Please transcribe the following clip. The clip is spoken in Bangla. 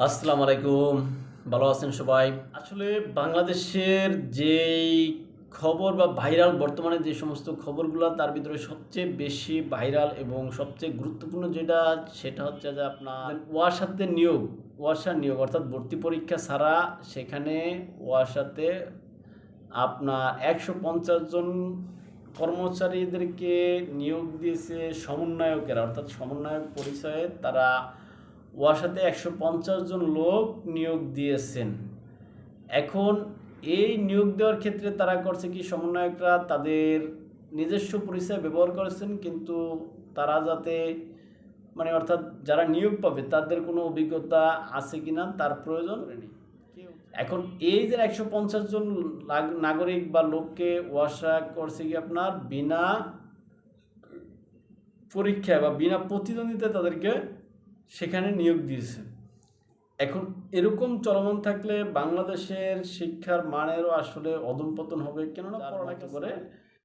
আসসালামু আলাইকুম ভালো আছেন সবাই? আসলে বাংলাদেশের যেই খবর বা ভাইরাল, বর্তমানে যে সমস্ত খবরগুলো, তার ভিতরে সবচেয়ে বেশি ভাইরাল এবং সবচেয়ে গুরুত্বপূর্ণ যেটা, সেটা হচ্ছে যে আপনার ওয়াসাতে নিয়োগ ওয়াসা নিয়োগ, অর্থাৎ ভর্তি পরীক্ষা ছাড়া সেখানে ওয়াসাতে আপনার একশো পঞ্চাশ জন কর্মচারীদেরকে নিয়োগ দিয়েছে সমন্বয়কেরা, অর্থাৎ সমন্বয়ক পরিচয়ে তারা ওয়াসাতে একশো পঞ্চাশ জন লোক নিয়োগ দিয়েছেন। এখন এই নিয়োগ দেওয়ার ক্ষেত্রে তারা করছে কি, সমন্বয়করা তাদের নিজস্ব পরিচয় ব্যবহার করেছেন, কিন্তু তারা যাতে মানে অর্থাৎ যারা নিয়োগ পাবে, তাদের কোনো অভিজ্ঞতা আছে কিনা তার প্রয়োজন এখন এই যে একশো পঞ্চাশ জন নাগরিক বা লোককে ওয়াসা করছে কি আপনার, বিনা পরীক্ষায় বা বিনা প্রতিদ্বন্দ্বিতায় তাদেরকে সেখানে নিয়োগ দিয়েছে এখন এরকম চলমান থাকলে বাংলাদেশের শিক্ষার মানেরও আসলে অধমপতন হবে কেননা পড়ালেখা করে